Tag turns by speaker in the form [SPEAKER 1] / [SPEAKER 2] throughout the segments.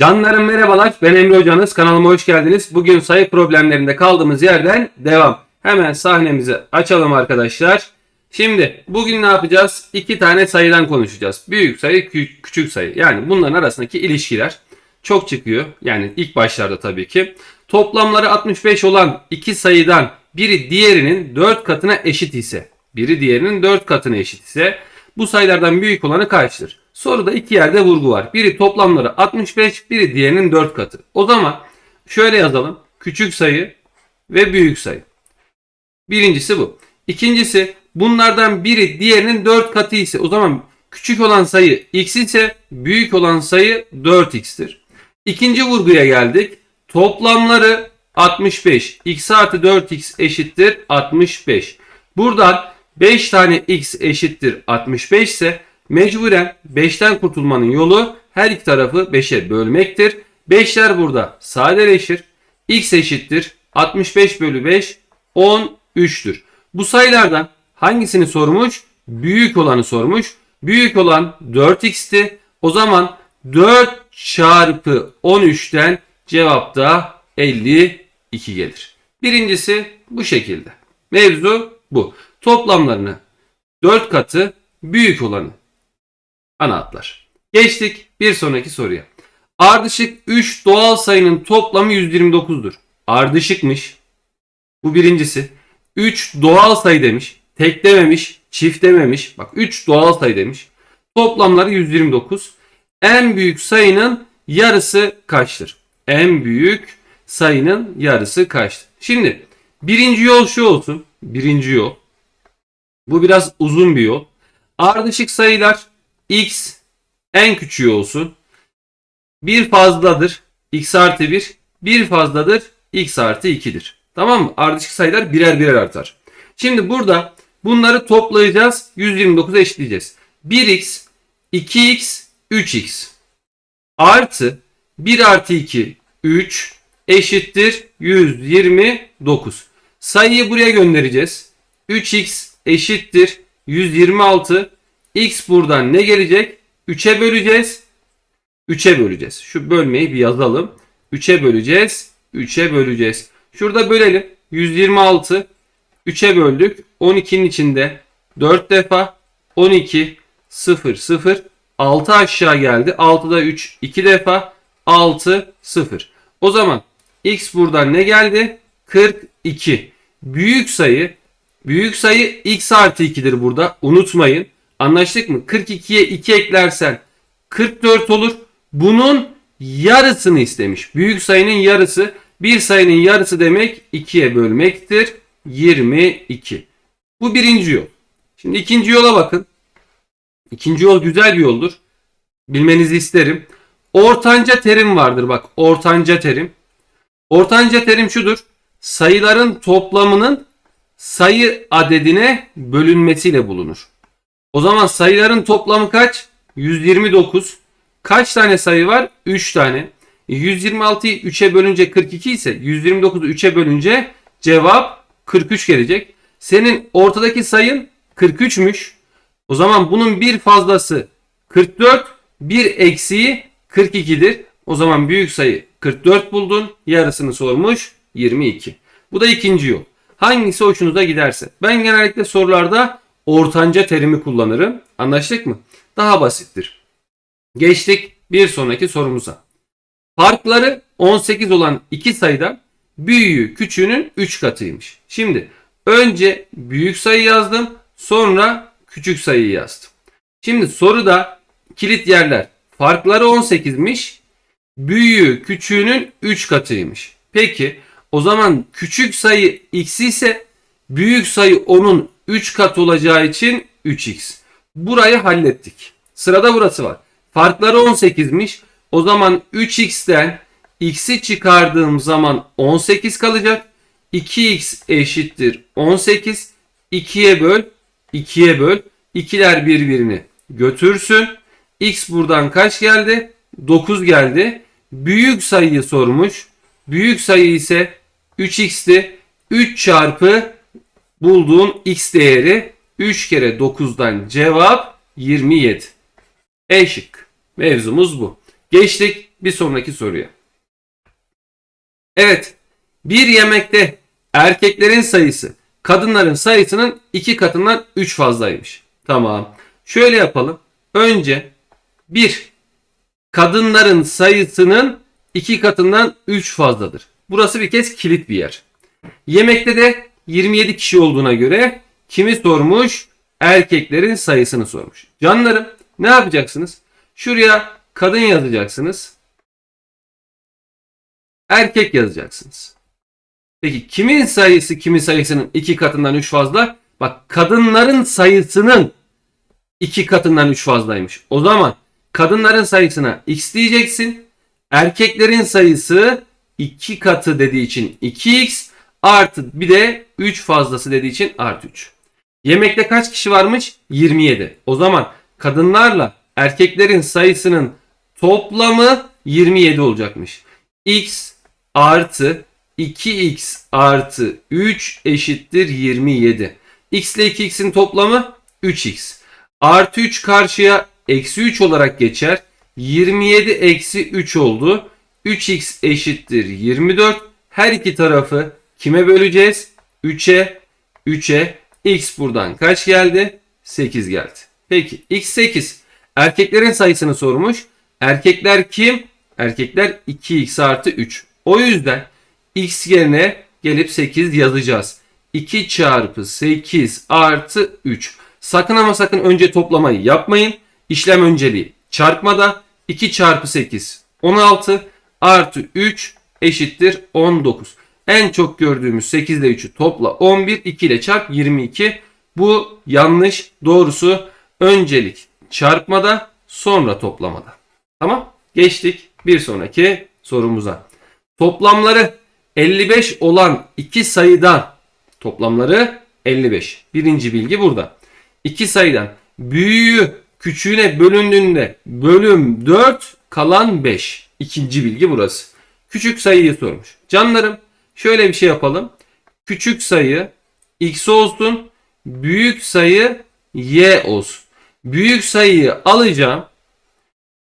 [SPEAKER 1] Canlarım merhabalar. Ben Emre Hocanız. Kanalıma hoş geldiniz. Bugün sayı problemlerinde kaldığımız yerden devam. Hemen sahnemizi açalım arkadaşlar. Şimdi bugün ne yapacağız? İki tane sayıdan konuşacağız. Büyük sayı, kü- küçük sayı. Yani bunların arasındaki ilişkiler çok çıkıyor. Yani ilk başlarda tabii ki. Toplamları 65 olan iki sayıdan biri diğerinin 4 katına eşit ise, biri diğerinin 4 katına eşit ise bu sayılardan büyük olanı kaçtır? Soruda iki yerde vurgu var. Biri toplamları 65, biri diğerinin 4 katı. O zaman şöyle yazalım. Küçük sayı ve büyük sayı. Birincisi bu. İkincisi bunlardan biri diğerinin 4 katı ise o zaman küçük olan sayı x ise büyük olan sayı 4x'tir. İkinci vurguya geldik. Toplamları 65. x artı 4x eşittir 65. Buradan 5 tane x eşittir 65 ise mecburen 5'ten kurtulmanın yolu her iki tarafı 5'e bölmektir. 5'ler burada sadeleşir. x eşittir 65 bölü 5 13'tür. Bu sayılardan hangisini sormuş? Büyük olanı sormuş. Büyük olan 4x'ti. O zaman 4 çarpı 13'ten cevap da 52 gelir. Birincisi bu şekilde. Mevzu bu. Toplamlarını 4 katı büyük olanı ana hatlar. Geçtik bir sonraki soruya. Ardışık 3 doğal sayının toplamı 129'dur. Ardışıkmış. Bu birincisi. 3 doğal sayı demiş. Tek dememiş, çift dememiş. Bak 3 doğal sayı demiş. Toplamları 129. En büyük sayının yarısı kaçtır? En büyük sayının yarısı kaçtır? Şimdi birinci yol şu olsun. Birinci yol. Bu biraz uzun bir yol. Ardışık sayılar x en küçüğü olsun. Bir fazladır x artı 1. Bir fazladır x artı 2'dir. Tamam mı? Ardışık sayılar birer birer artar. Şimdi burada bunları toplayacağız. 129'a eşitleyeceğiz. 1x, 2x, 3x artı 1 artı 2 3 eşittir 129. Sayıyı buraya göndereceğiz. 3x eşittir 126. X buradan ne gelecek? 3'e böleceğiz. 3'e böleceğiz. Şu bölmeyi bir yazalım. 3'e böleceğiz. 3'e böleceğiz. Şurada bölelim. 126 3'e böldük. 12'nin içinde 4 defa 12 0 0 6 aşağı geldi. 6'da 3 2 defa 6 0. O zaman x buradan ne geldi? 42. Büyük sayı büyük sayı x artı 2'dir burada. Unutmayın. Anlaştık mı? 42'ye 2 eklersen 44 olur. Bunun yarısını istemiş. Büyük sayının yarısı bir sayının yarısı demek 2'ye bölmektir. 22. Bu birinci yol. Şimdi ikinci yola bakın. İkinci yol güzel bir yoldur. Bilmenizi isterim. Ortanca terim vardır bak. Ortanca terim. Ortanca terim şudur. Sayıların toplamının sayı adedine bölünmesiyle bulunur. O zaman sayıların toplamı kaç? 129. Kaç tane sayı var? 3 tane. 126'yı 3'e bölünce 42 ise 129'u 3'e bölünce cevap 43 gelecek. Senin ortadaki sayın 43'müş. O zaman bunun bir fazlası 44, bir eksiği 42'dir. O zaman büyük sayı 44 buldun. Yarısını sormuş 22. Bu da ikinci yol. Hangisi hoşunuza giderse. Ben genellikle sorularda ortanca terimi kullanırım. Anlaştık mı? Daha basittir. Geçtik bir sonraki sorumuza. Farkları 18 olan iki sayıdan büyüğü küçüğünün 3 katıymış. Şimdi önce büyük sayı yazdım sonra küçük sayıyı yazdım. Şimdi soruda kilit yerler farkları 18'miş büyüğü küçüğünün 3 katıymış. Peki o zaman küçük sayı x ise büyük sayı onun 3 kat olacağı için 3x. Burayı hallettik. Sırada burası var. Farkları 18'miş. O zaman 3x'ten x'i çıkardığım zaman 18 kalacak. 2x eşittir 18. 2'ye böl. 2'ye böl. 2'ler birbirini götürsün. x buradan kaç geldi? 9 geldi. Büyük sayıyı sormuş. Büyük sayı ise 3x'ti. 3 çarpı bulduğun x değeri 3 kere 9'dan cevap 27. E şık. Mevzumuz bu. Geçtik bir sonraki soruya. Evet. Bir yemekte erkeklerin sayısı kadınların sayısının iki katından 3 fazlaymış. Tamam. Şöyle yapalım. Önce bir kadınların sayısının iki katından 3 fazladır. Burası bir kez kilit bir yer. Yemekte de 27 kişi olduğuna göre kimi sormuş? Erkeklerin sayısını sormuş. Canlarım ne yapacaksınız? Şuraya kadın yazacaksınız. Erkek yazacaksınız. Peki kimin sayısı kimin sayısının iki katından 3 fazla? Bak kadınların sayısının iki katından 3 fazlaymış. O zaman kadınların sayısına x diyeceksin. Erkeklerin sayısı 2 katı dediği için 2x artı bir de 3 fazlası dediği için artı 3. Yemekte kaç kişi varmış? 27. O zaman kadınlarla erkeklerin sayısının toplamı 27 olacakmış. x artı 2x artı 3 eşittir 27. x ile 2x'in toplamı 3x. Artı 3 karşıya eksi 3 olarak geçer. 27 eksi 3 oldu. 3x eşittir 24. Her iki tarafı kime böleceğiz? 3'e. 3'e. x buradan kaç geldi? 8 geldi. Peki x 8. Erkeklerin sayısını sormuş. Erkekler kim? Erkekler 2x artı 3. O yüzden x yerine gelip 8 yazacağız. 2 çarpı 8 artı 3. Sakın ama sakın önce toplamayı yapmayın. İşlem önceliği çarpmada 2 çarpı 8 16 artı 3 eşittir 19. En çok gördüğümüz 8 ile 3'ü topla 11 2 ile çarp 22. Bu yanlış doğrusu öncelik çarpmada sonra toplamada. Tamam geçtik bir sonraki sorumuza. Toplamları 55 olan iki sayıdan toplamları 55. Birinci bilgi burada. İki sayıdan büyüğü küçüğüne bölündüğünde bölüm 4 kalan 5. İkinci bilgi burası. Küçük sayıyı sormuş. Canlarım şöyle bir şey yapalım. Küçük sayı x olsun. Büyük sayı y olsun. Büyük sayıyı alacağım.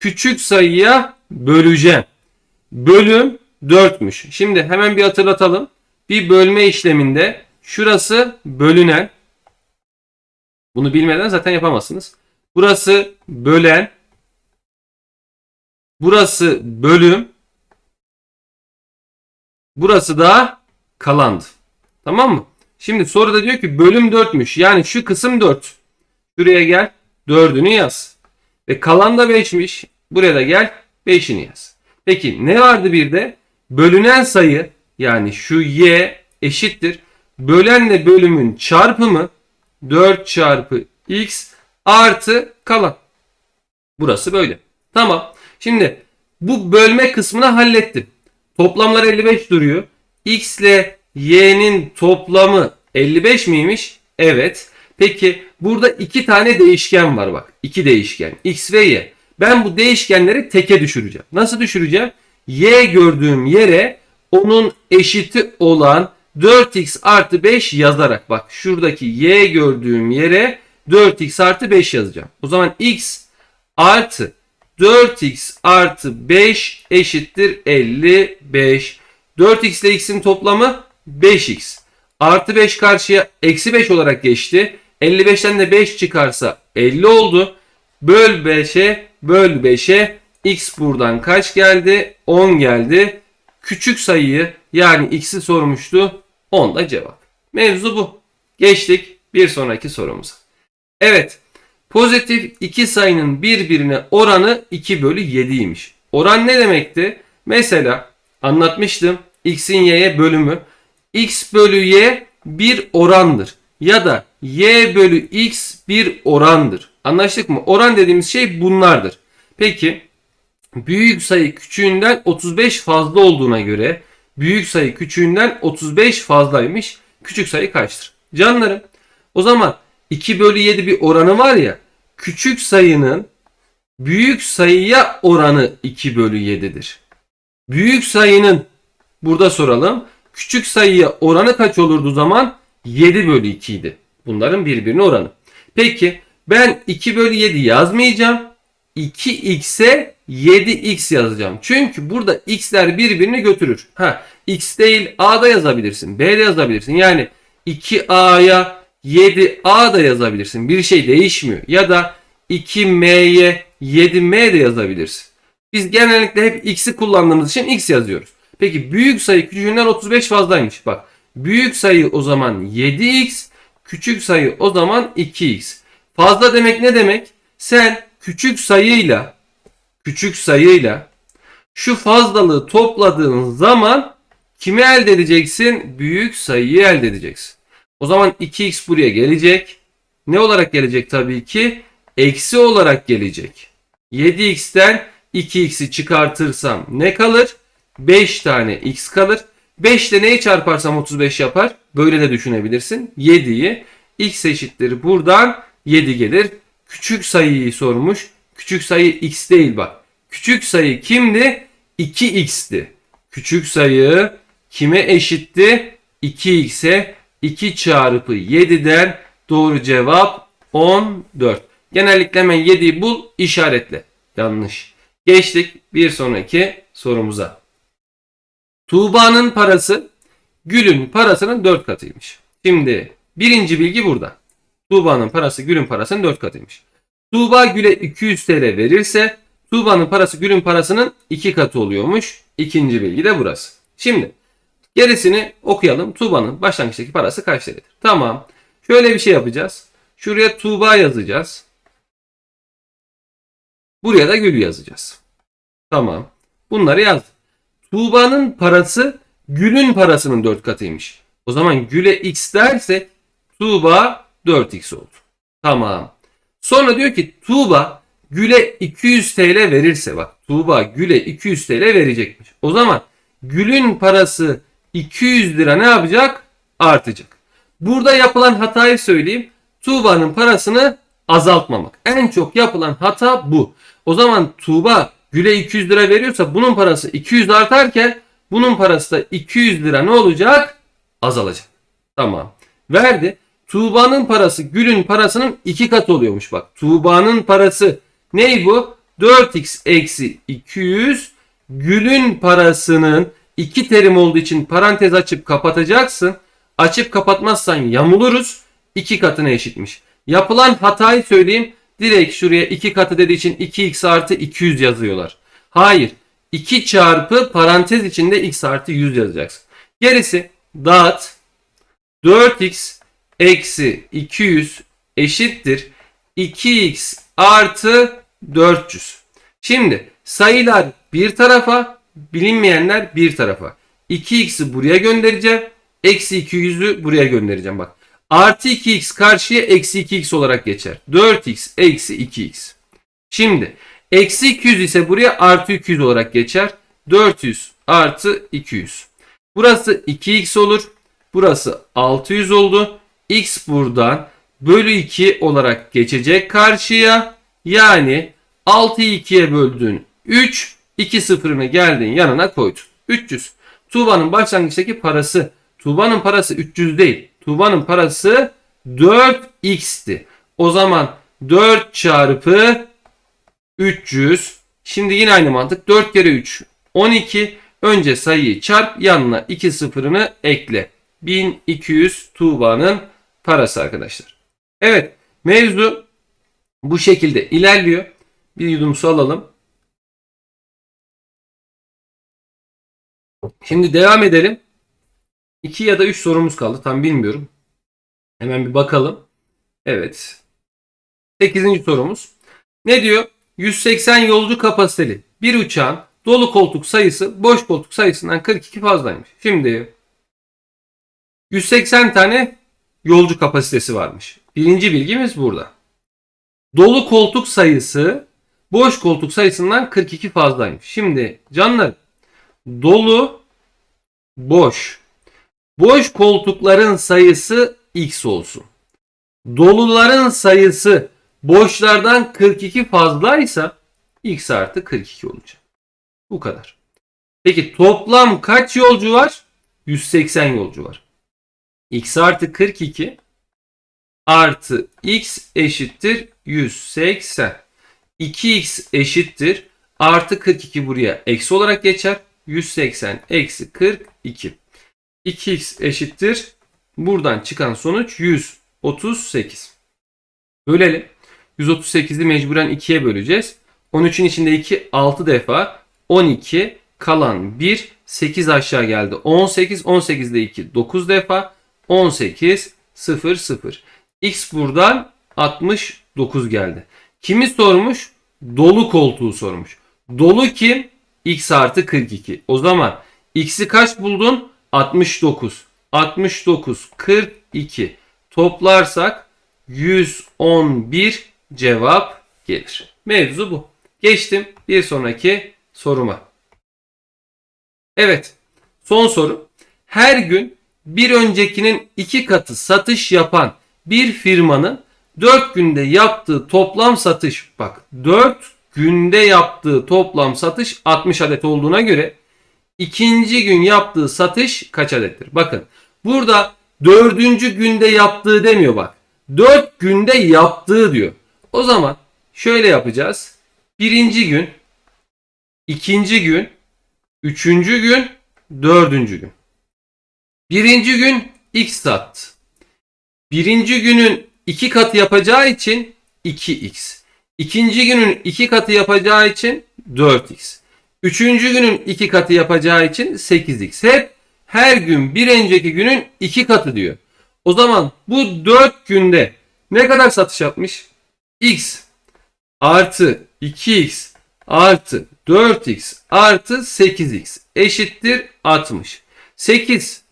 [SPEAKER 1] Küçük sayıya böleceğim. Bölüm 4'müş. Şimdi hemen bir hatırlatalım. Bir bölme işleminde şurası bölünen. Bunu bilmeden zaten yapamazsınız. Burası bölen. Burası bölüm. Burası da kalandı. Tamam mı? Şimdi soruda diyor ki bölüm 4'müş. Yani şu kısım 4. Şuraya gel. 4'ünü yaz. Ve kalan da 5'miş. Buraya da gel. 5'ini yaz. Peki ne vardı bir de? Bölünen sayı yani şu y eşittir. Bölenle bölümün çarpımı 4 çarpı x artı kalan. Burası böyle. Tamam. Şimdi bu bölme kısmını hallettim. Toplamlar 55 duruyor. X ile y'nin toplamı 55 miymiş? Evet. Peki burada iki tane değişken var bak. İki değişken. X ve y. Ben bu değişkenleri teke düşüreceğim. Nasıl düşüreceğim? Y gördüğüm yere onun eşiti olan 4x artı 5 yazarak bak şuradaki y gördüğüm yere 4x artı 5 yazacağım. O zaman x artı 4x artı 5 eşittir 55. 4x ile x'in toplamı 5x. Artı 5 karşıya eksi 5 olarak geçti. 55'ten de 5 çıkarsa 50 oldu. Böl 5'e böl 5'e x buradan kaç geldi? 10 geldi. Küçük sayıyı yani x'i sormuştu. 10 da cevap. Mevzu bu. Geçtik bir sonraki sorumuza. Evet. Pozitif iki sayının birbirine oranı 2 bölü 7'ymiş. Oran ne demekti? Mesela anlatmıştım. X'in y'ye bölümü. X bölü y bir orandır. Ya da y bölü x bir orandır. Anlaştık mı? Oran dediğimiz şey bunlardır. Peki büyük sayı küçüğünden 35 fazla olduğuna göre büyük sayı küçüğünden 35 fazlaymış. Küçük sayı kaçtır? Canlarım o zaman 2 bölü 7 bir oranı var ya küçük sayının büyük sayıya oranı 2 bölü 7'dir. Büyük sayının burada soralım. Küçük sayıya oranı kaç olurdu zaman? 7 bölü 2 idi. Bunların birbirine oranı. Peki ben 2 bölü 7 yazmayacağım. 2x'e 7x yazacağım. Çünkü burada x'ler birbirini götürür. Ha, x değil a'da yazabilirsin. b'de yazabilirsin. Yani 2a'ya 7a da yazabilirsin. Bir şey değişmiyor. Ya da 2m'ye 7m de yazabilirsin. Biz genellikle hep x'i kullandığımız için x yazıyoruz. Peki büyük sayı küçüğünden 35 fazlaymış. Bak büyük sayı o zaman 7x, küçük sayı o zaman 2x. Fazla demek ne demek? Sen küçük sayıyla küçük sayıyla şu fazlalığı topladığın zaman kimi elde edeceksin? Büyük sayıyı elde edeceksin. O zaman 2x buraya gelecek. Ne olarak gelecek tabii ki? Eksi olarak gelecek. 7x'ten 2x'i çıkartırsam ne kalır? 5 tane x kalır. 5 ile neyi çarparsam 35 yapar? Böyle de düşünebilirsin. 7'yi x eşittir buradan 7 gelir. Küçük sayıyı sormuş. Küçük sayı x değil bak. Küçük sayı kimdi? 2x'ti. Küçük sayı kime eşitti? 2x'e 2 çarpı 7'den doğru cevap 14. Genellikle hemen 7'yi bul işaretle. Yanlış. Geçtik bir sonraki sorumuza. Tuğba'nın parası Gül'ün parasının 4 katıymış. Şimdi birinci bilgi burada. Tuğba'nın parası Gül'ün parasının 4 katıymış. Tuğba Gül'e 200 TL verirse Tuğba'nın parası Gül'ün parasının 2 katı oluyormuş. İkinci bilgi de burası. Şimdi gerisini okuyalım. Tuğba'nın başlangıçtaki parası kaç TL'dir? Tamam. Şöyle bir şey yapacağız. Şuraya Tuğba yazacağız. Buraya da Gül yazacağız. Tamam. Bunları yazdım. Tuğba'nın parası Gül'ün parasının 4 katıymış. O zaman Gül'e x dersek Tuğba 4x oldu. Tamam. Sonra diyor ki Tuğba Gül'e 200 TL verirse bak Tuğba Gül'e 200 TL verecekmiş. O zaman Gül'ün parası 200 lira ne yapacak? Artacak. Burada yapılan hatayı söyleyeyim. Tuğba'nın parasını azaltmamak. En çok yapılan hata bu. O zaman Tuğba Gül'e 200 lira veriyorsa bunun parası 200 artarken bunun parası da 200 lira ne olacak? Azalacak. Tamam. Verdi. Tuğba'nın parası Gül'ün parasının iki katı oluyormuş bak. Tuğba'nın parası ney bu? 4x eksi 200 Gül'ün parasının iki terim olduğu için parantez açıp kapatacaksın. Açıp kapatmazsan yamuluruz. iki katına eşitmiş. Yapılan hatayı söyleyeyim. Direkt şuraya 2 katı dediği için 2x artı 200 yazıyorlar. Hayır. 2 çarpı parantez içinde x artı 100 yazacaksın. Gerisi dağıt 4x eksi 200 eşittir 2x artı 400. Şimdi sayılar bir tarafa bilinmeyenler bir tarafa. 2x'i buraya göndereceğim. Eksi 200'ü buraya göndereceğim bak. Artı 2x karşıya eksi 2x olarak geçer. 4x eksi 2x. Şimdi eksi 200 ise buraya artı 200 olarak geçer. 400 artı 200. Burası 2x olur. Burası 600 oldu. x buradan bölü 2 olarak geçecek karşıya. Yani 6'yı 2'ye böldün 3. 2 sıfırını geldin yanına koydun. 300. Tuğba'nın başlangıçtaki parası. Tuğba'nın parası 300 değil. Tuğba'nın parası 4x'ti. O zaman 4 çarpı 300. Şimdi yine aynı mantık. 4 kere 3 12. Önce sayıyı çarp yanına 2 sıfırını ekle. 1200 Tuğba'nın parası arkadaşlar. Evet mevzu bu şekilde ilerliyor. Bir yudum su alalım. Şimdi devam edelim. 2 ya da 3 sorumuz kaldı. Tam bilmiyorum. Hemen bir bakalım. Evet. 8. sorumuz. Ne diyor? 180 yolcu kapasiteli bir uçağın dolu koltuk sayısı boş koltuk sayısından 42 fazlaymış. Şimdi 180 tane yolcu kapasitesi varmış. Birinci bilgimiz burada. Dolu koltuk sayısı boş koltuk sayısından 42 fazlaymış. Şimdi canlar dolu boş Boş koltukların sayısı x olsun. Doluların sayısı boşlardan 42 fazlaysa x artı 42 olacak. Bu kadar. Peki toplam kaç yolcu var? 180 yolcu var. x artı 42 artı x eşittir 180. 2x eşittir. Artı 42 buraya eksi olarak geçer. 180 eksi 42. 2x eşittir. Buradan çıkan sonuç 138. Bölelim. 138'i mecburen 2'ye böleceğiz. 13'ün içinde 2 6 defa. 12 kalan 1 8 aşağı geldi. 18 18'de 2 9 defa. 18 0 0. X buradan 69 geldi. Kimi sormuş? Dolu koltuğu sormuş. Dolu kim? X artı 42. O zaman X'i kaç buldun? 69. 69 42 toplarsak 111 cevap gelir. Mevzu bu. Geçtim bir sonraki soruma. Evet. Son soru. Her gün bir öncekinin iki katı satış yapan bir firmanın 4 günde yaptığı toplam satış bak 4 günde yaptığı toplam satış 60 adet olduğuna göre ikinci gün yaptığı satış kaç adettir? Bakın burada dördüncü günde yaptığı demiyor bak. 4 günde yaptığı diyor. O zaman şöyle yapacağız. Birinci gün, ikinci gün, üçüncü gün, dördüncü gün. Birinci gün x sattı. Birinci günün iki katı yapacağı için 2x. İkinci günün iki katı yapacağı için 4x. Üçüncü günün iki katı yapacağı için 8x. Hep her gün bir önceki günün iki katı diyor. O zaman bu 4 günde ne kadar satış yapmış? x artı 2x artı 4x artı 8x eşittir 60. 8,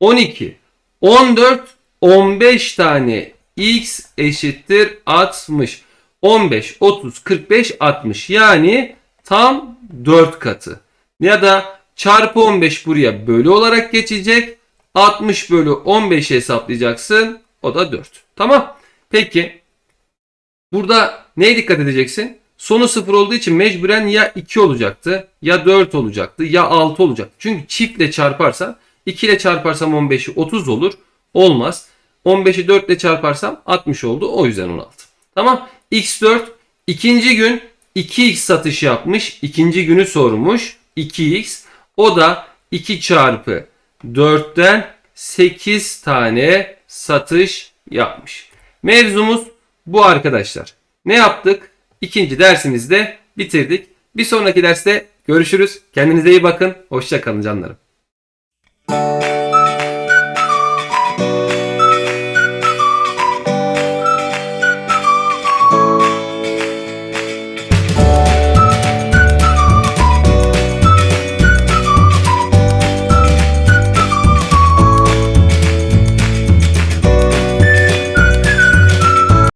[SPEAKER 1] 12, 14, 15 tane x eşittir 60. 15, 30, 45, 60 yani tam 4 katı. Ya da çarpı 15 buraya bölü olarak geçecek. 60 bölü 15'i hesaplayacaksın. O da 4. Tamam. Peki. Burada neye dikkat edeceksin? Sonu 0 olduğu için mecburen ya 2 olacaktı ya 4 olacaktı ya 6 olacaktı. Çünkü çiftle çarparsan 2 ile çarparsam 15'i 30 olur. Olmaz. 15'i 4 ile çarparsam 60 oldu. O yüzden 16. Tamam. X4 ikinci gün 2x satış yapmış. İkinci günü sormuş. 2x. O da 2 çarpı 4'ten 8 tane satış yapmış. Mevzumuz bu arkadaşlar. Ne yaptık? İkinci dersimizde bitirdik. Bir sonraki derste görüşürüz. Kendinize iyi bakın. Hoşça kalın canlarım.